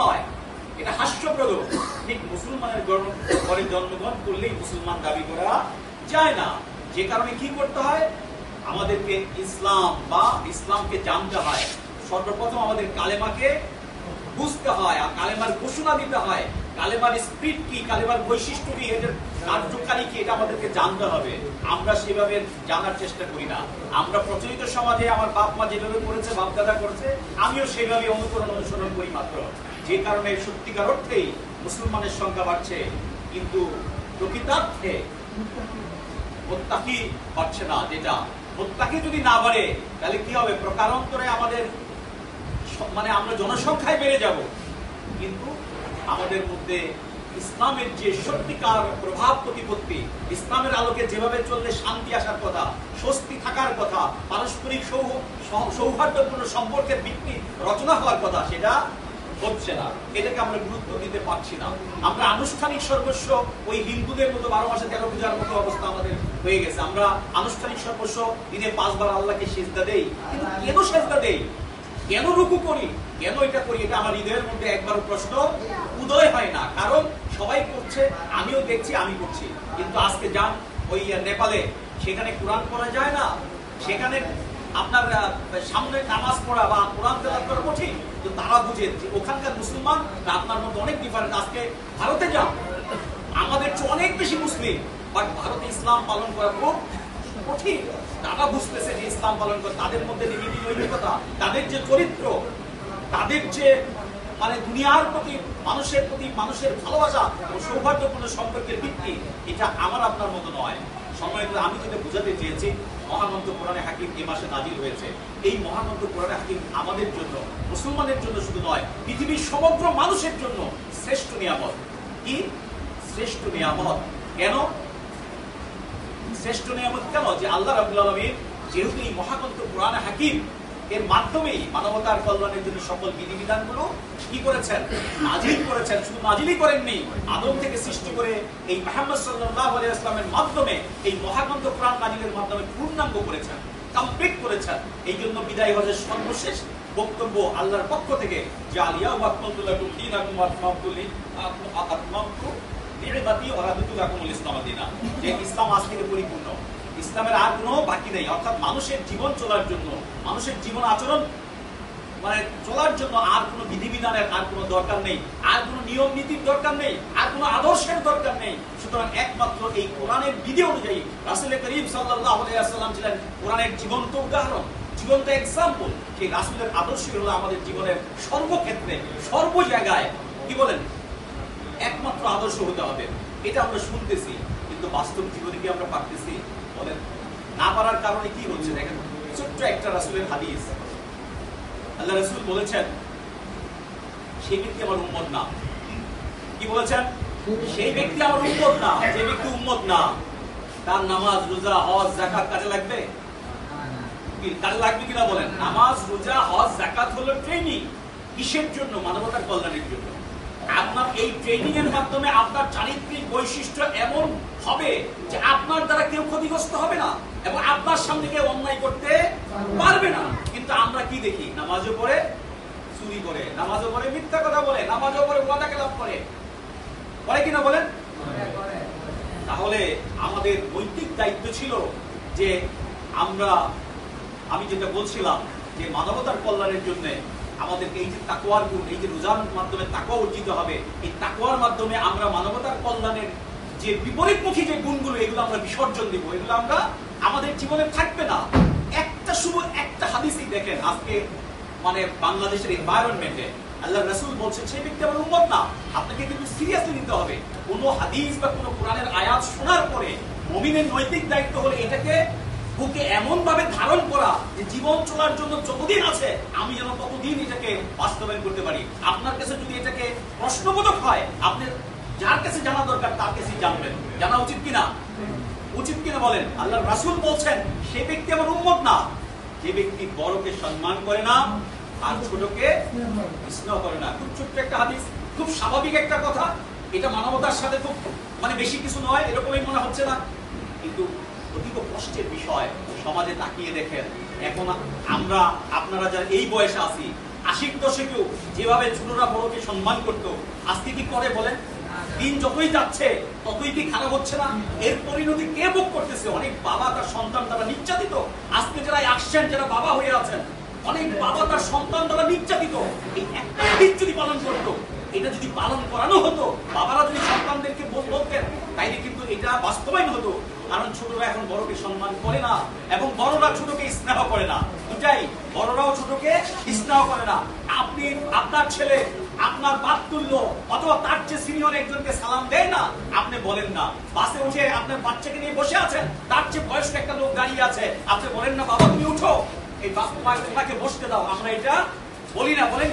নয়। এটা হাস্যপ্রদ। ঠিক মুসলমানের ঘরে জন্মগ্রহণ করলেই মুসলমান দাবি করা যায় না। যে কারণে কি করতে হয়? আমাদেরকে ইসলাম বা ইসলামকে জানতে হয়। সর্বপ্রথম আমাদের কালেমাকে বুঝতে হয় আর কালেমার ঘোষণা দিতে হয়। কালেমার স্পিড কি, কালেমার বৈশিষ্ট্য কি এটার কার্যকারী কি, এটা আমাদেরকে জানতে হবে। আমরা সেভাবে জানার চেষ্টা করি না। আমরা প্রচলিত সমাজে আমার বাপ মা যেভাবে করেছে বাপ দাদা করেছে, আমিও সেভাবে অনুকরণ অনুসরণ করি মাত্র। যে কারণে সত্যিকার অর্থেই মুসলমানের সংখ্যা বাড়ছে, কিন্তু প্রকৃতার্থে মোত্তাকি পাচ্ছে না যেটা। মোত্তাকি যদি না বাড়ে, তাহলে কি হবে? প্রকারান্তরে আমাদের মানে আমরা জনসংখ্যায় বেড়ে যাব। কিন্তু আমাদের মধ্যে ইসলামের যে সত্যিকার প্রভাব প্রতিপত্তি, ইসলামের আলোকে যেভাবে চললে শান্তি আসার কথা, স্বস্তি থাকার কথা, পারস্পরিক সৌহার্দ্যপূর্ণ সম্পর্কের ভিত্তি রচনা হওয়ার কথা, সেটা হচ্ছে না। এটাকে আমরা গুরুত্ব দিতে পারছি না। আমরা আনুষ্ঠানিক সর্বস্ব ওই হিন্দুদের মতো বারো মাসে তেরো পূজার মতো অবস্থা আমাদের হয়ে গেছে। আমরা আনুষ্ঠানিক সর্বস্ব দিনে পাঁচবার আল্লাহকে সেজদা দেই। কিন্তু কেন সেজদা দেই? কেন রুকু করি? কেন এটা করি? এটা আমার হৃদয়ের মধ্যে একবার প্রশ্ন উদয় হয় না। কারণ সবাই করছে, আমিও দেখছি, আমি করছি। কিন্তু আজকে যান ওই নেপালে, সেখানে কোরআন পড়া যায় না। সেখানে আপনার সামনে নামাজ পড়া বা কোরআন তেলাওয়াত করা কঠিন। তো তারা বুঝে যে ওখানকার মুসলমান আপনার মধ্যে অনেক ডিফারেন্ট আজকে ভারতে যান আমাদের চেয়ে অনেক বেশি মুসলিম। বাট ভারতে ইসলাম পালন করা খুব কঠিন। তারা বুঝতেছে যে ইসলাম পালন করে, তাদের মধ্যে নৈতিকতা, তাদের যে চরিত্র, তাদের যে মানে দুনিয়ার প্রতি মানুষের প্রতি মানুষের ভালোবাসা ও সৌহার্দ্যপূর্ণ সম্পর্কের ভিত্তি, এটা আমার আপনার মতো নয়। সময় আমি যেটা বোঝাতে চেয়েছি মহানন্দ কোরআনে হাকিম এ মাসে নাজিল হয়েছে। এই মহানন্দ কোরআনে হাকিম আমাদের জন্য, মুসলমানের জন্য শুধু নয়, পৃথিবীর সমগ্র মানুষের জন্য শ্রেষ্ঠ নিয়ামত। কি? শ্রেষ্ঠ নিয়ামত। কেন? শ্রেষ্ঠ নিয়ামত কেন? যে আল্লাহ রাবুল আলমীর যেহেতু এই মহাগ্রন্থ কোরআন হাকিম এর মাধ্যমেই মানবতার কল্যাণের জন্য সকল বিধিবিধানগুলো কি করেছেন? নাজিল করেছেন। শুধু নাজিলই করেননি, আদম থেকে সৃষ্টি করে এই মোহাম্মদ সাল্লাহ ইসলামের মাধ্যমে এই মহাগ্রন্থ কোরআন নাজিলের মাধ্যমে পূর্ণাঙ্গ করেছেন কমপ্লিট করেছেন। এই জন্য বিদায় হজের সর্বশেষ বক্তব্য আল্লাহর পক্ষ থেকে, যে আলিয়া ওয়াকমতুল্লাকুম দীনাকুম আতমামতুলি আতমামতু নির্বাতি ওরাদুতুল আকুমুল ইসলাম দিনা। যে ইসলাম আজ থেকে পরিপূর্ণ। ইসলামের কোনো বাকি নেই। অর্থাৎ মানুষের জীবন চলার জন্য, মানুষের জীবন আচরণ মানে চলার জন্য আর কোনো বিধিবিধানের আর কোনো দরকার নেই। আর কোনো নিয়ম নীতির দরকার নেই, আর কোনো আদর্শের দরকার নেই। সুতরাং একমাত্র এই কোরআনের বিধি অনুযায়ী রাসুল করিম সাল্লাহ ছিলেন কোরআনের জীবন্ত উদাহরণ, জীবন্ত এক্সাম্পল সেই রাসুলের আদর্শই হলো আমাদের জীবনের সর্বক্ষেত্রে সর্ব জায়গায় কি বলেন? আদর্শ হতে হবে। এটা আমরা শুনতেছি, কিন্তু বাস্তব জীবনে কি আমরা পারতেছি? বলেন। না পারার কারণে কি হচ্ছে দেখেন। ছোট্ট একটা রাসুলের হাদিস। আল্লাহ রাসুল বলেছেন সেই ব্যক্তি আমার উম্মত না। কি বলেছেন? সেই ব্যক্তি আমার উম্মত না, যে ব্যক্তি উম্মত না। তার নামাজ, রোজা, হজ জাকাত কাজে লাগবে? কাজে লাগবে কিনা বলেন? নামাজ, রোজা, হজ জাকাত হলো ট্রেনিং কিসের জন্য? মানবতার কল্যাণের জন্য। আপনার এই ট্রেনিং এর মাধ্যমে আপনার চারিত্রিক বৈশিষ্ট্য এমন হবে যে আপনার দ্বারা কেউ ক্ষতিগ্রস্ত হবে না এবং আপনার সামনে কেউ অন্যায় করতে পারবে না। কিন্তু আমরা কি দেখি? নামাজও পড়ে, চুরি করে। নামাজও পড়ে, মিথ্যা কথা বলে। নামাজও পড়ে, ওয়াদা খেলাপ করে। করে কিনা বলেন? তাহলে আমাদের নৈতিক দায়িত্ব ছিল যে আমরা, আমি যেটা বলছিলাম যে মানবতার কল্যাণের জন্য আমাদেরকে এই যে তাকুয়ার গুণ, এই যে রোজার মাধ্যমে তাকুয়া অর্জিত হবে, এই তাকুয়ার মাধ্যমে আমরা মানবতার কল্যাণের যে বিপরীতমুখী যে গুণগুলো, এগুলো আমরা বিসর্জন দিব। এগুলো আমরা আমাদের জীবনে থাকবে না। একটা শুধু একটা হাদিসই দেখেন, আজকে মানে বাংলাদেশের এনভায়রনমেন্টে আল্লাহ রসুল বলছেন, সেই ব্যক্তি আমার উম্মত না। আপনাকে কিন্তু সিরিয়াসলি নিতে হবে। কোনো হাদিস বা কোনো কোরআনের আয়াত শোনার পরে মমিনের নৈতিক দায়িত্ব হলে এটাকে বুকে এমন ভাবে ধারণ করা যে জীবন চলার জন্য যতদিন আছে, আমি যেন ততদিন এটাকে বাস্তবায়ন করতে পারি। আপনার কাছে যদি এটাকে প্রশ্নবোধক হয়, আপনি যার কাছে জানা দরকার, তার কাছে জানবেন। জানা উচিত কিনা? উচিত কিনা বলেন? আল্লাহ রাসুল বলছেন, সে ব্যক্তি আমার উম্মত না। যে ব্যক্তি বড়কে সম্মান করে না, আর ছোটকে স্নেহ করে না। খুব ছোট্ট একটা হাদিস, খুব স্বাভাবিক একটা কথা। এটা মানবতার সাথে খুব মানে বেশি কিছু নয়, এরকমই মনে হচ্ছে না। কিন্তু অতীব কষ্টের বিষয়, সমাজে তাকিয়ে দেখেন। এখন আমরা, আপনারা যারা এই বয়সে আছি, আশির দশকেও যেভাবে ছোটরা বড়কে সম্মান করতো, আজকে কি করে বলেন? দিন যতই যাচ্ছে, ততই কি খারাপ হচ্ছে না? এর পরিণতি কে ভোগ করতেছে? অনেক বাবা তার সন্তান তারা নির্যাতিত। আজকে যারা আসছেন, যারা বাবা হয়ে আছেন, অনেক বাবা তার সন্তান তারা নির্যাতিত। এই একটা দিক যদি পালন করতো, এটা যদি পালন করানো হতো, বাবারা যদি সন্তানদেরকে বল- বলতেন, তাইলে কিন্তু এটা বাস্তবায়ন হতো। কারণ ছোটরা এখন বড়কে সম্মান করে না, এবং বড়রা ছোটকে স্নেহ করে না। দুটাই, বড়রাও ছোটকে স্নেহ করে না। আপনি, আপনার ছেলে, আপনার বাপ তুল্য অথবা তার চেয়ে সিনিয়র একজনকে সালাম দেয় না, আপনি বলেন না। বাসে উঠে আপনার বাচ্চাকে নিয়ে বসে আছেন, তার চেয়ে বয়স্ক একটা লোক দাঁড়িয়ে আছে। আপনি বলেন না, বাবা, তুমি উঠো। এই বাপ তোমাকে বসতে দাও। আমরা এটা বলি না, বলেন